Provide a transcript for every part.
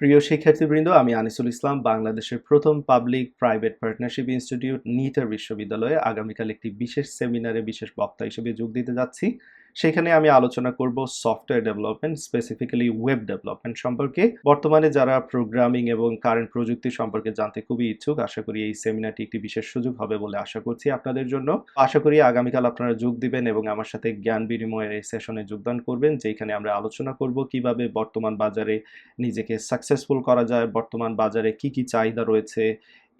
প্রিয় শিক্ষার্থীবৃন্দ, আমি আনিসুল ইসলাম, বাংলাদেশের প্রথম public private partnership institute NITER বিশ্ববিদ্যালয়ে আগামীকাল একটি বিশেষ সেমিনারে বিশেষ বক্তা হিসেবে যোগ দিতে যাচ্ছি। সেখানে আমি আলোচনা করব software development specifically web development সম্পর্কে। বর্তমানে যারা প্রোগ্রামিং এবং কারেন্ট প্রযুক্তি সম্পর্কে জানতে খুবই ইচ্ছুক, আশা করি এই সেমিনারটি একটি বিশেষ সুযোগ হবে বলে আশা করছি আপনাদের জন্য। আশা করি আগামীকাল আপনারা যোগ দিবেন এবং আমার সাথে জ্ঞান বিনিময়ের এই সেশনে যোগদান করবেন, যেখানে আমরা আলোচনা করব কীভাবে বর্তমান বাজারে নিজেকে সাকসেসফুল করা যায়, বর্তমান বাজারে কি কি চাহিদা রয়েছে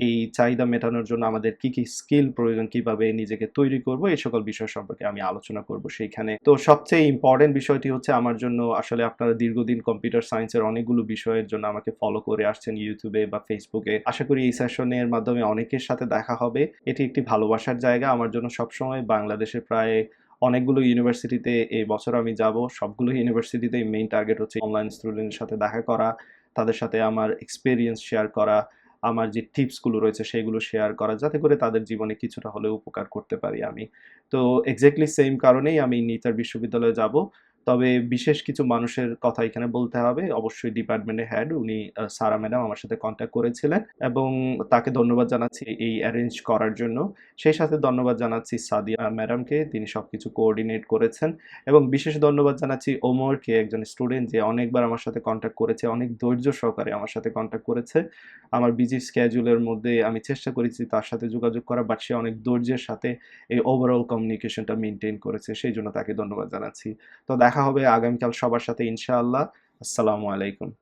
এই চাহিদা মেটানোর জন্য আমাদের কি কি স্কিল প্রয়োজন, কীভাবে নিজেকে তৈরি করব, এই সকল বিষয় সম্পর্কে আমি আলোচনা করব সেইখানে। তো সবচেয়ে ইম্পর্টেন্ট বিষয়টি হচ্ছে আমার জন্য আসলে আপনারা দীর্ঘদিন কম্পিউটার সায়েন্সের অনেকগুলো বিষয়ের জন্য আমাকে ফলো করে আসছেন ইউটিউবে বা ফেসবুকে আশা করি এই সেশনের মাধ্যমে অনেকের সাথে দেখা হবে। এটি একটি ভালোবাসার জায়গা। আমার জন্য সবসময় বাংলাদেশে প্রায় অনেকগুলো ইউনিভার্সিটিতে এই বছর আমি যাব। সবগুলো ইউনিভার্সিটিতেই মেইন টার্গেট হচ্ছে অনলাইন স্টুডেন্টের সাথে দেখা করা, তাদের সাথে আমার এক্সপিরিয়েন্স শেয়ার করা আমার যে টিপসগুলো রয়েছে সেগুলো শেয়ার করা, যাতে করে তাদের জীবনে কিছুটা হলেও উপকার করতে পারি আমি। তো এক্স্যাক্টলি সেম কারণেই আমি নিতার বিশ্ববিদ্যালয়ে যাব। তবে বিশেষ কিছু মানুষের কথা এখানে বলতে হবে। অবশ্যই ডিপার্টমেন্টের হেড উনি সারা ম্যাডাম আমার সাথে কন্ট্যাক্ট করেছিলেন এবং তাকে ধন্যবাদ জানাচ্ছি এই অ্যারেঞ্জ করার জন্য। সেই সাথে ধন্যবাদ জানাচ্ছি সাদিয়া ম্যাডামকে তিনি সব কিছু কোঅর্ডিনেট করেছেন এবং বিশেষ ধন্যবাদ জানাচ্ছি ওমরকে একজন স্টুডেন্ট যে অনেকবার আমার সাথে কন্ট্যাক্ট করেছে, অনেক ধৈর্য সহকারে আমার সাথে কন্ট্যাক্ট করেছে। আমার বিজি স্ক্যাজুলের মধ্যে আমি চেষ্টা করেছি তার সাথে যোগাযোগ করা বাট সে অনেক ধৈর্যের সাথে এই ওভারঅল কমিউনিকেশনটা মেনটেন করেছে, সেই জন্য তাকে ধন্যবাদ জানাচ্ছি। তো দেখা হবে আগামীকাল সবার সাথে ইনশাআল্লাহ। আসসালামু আলাইকুম।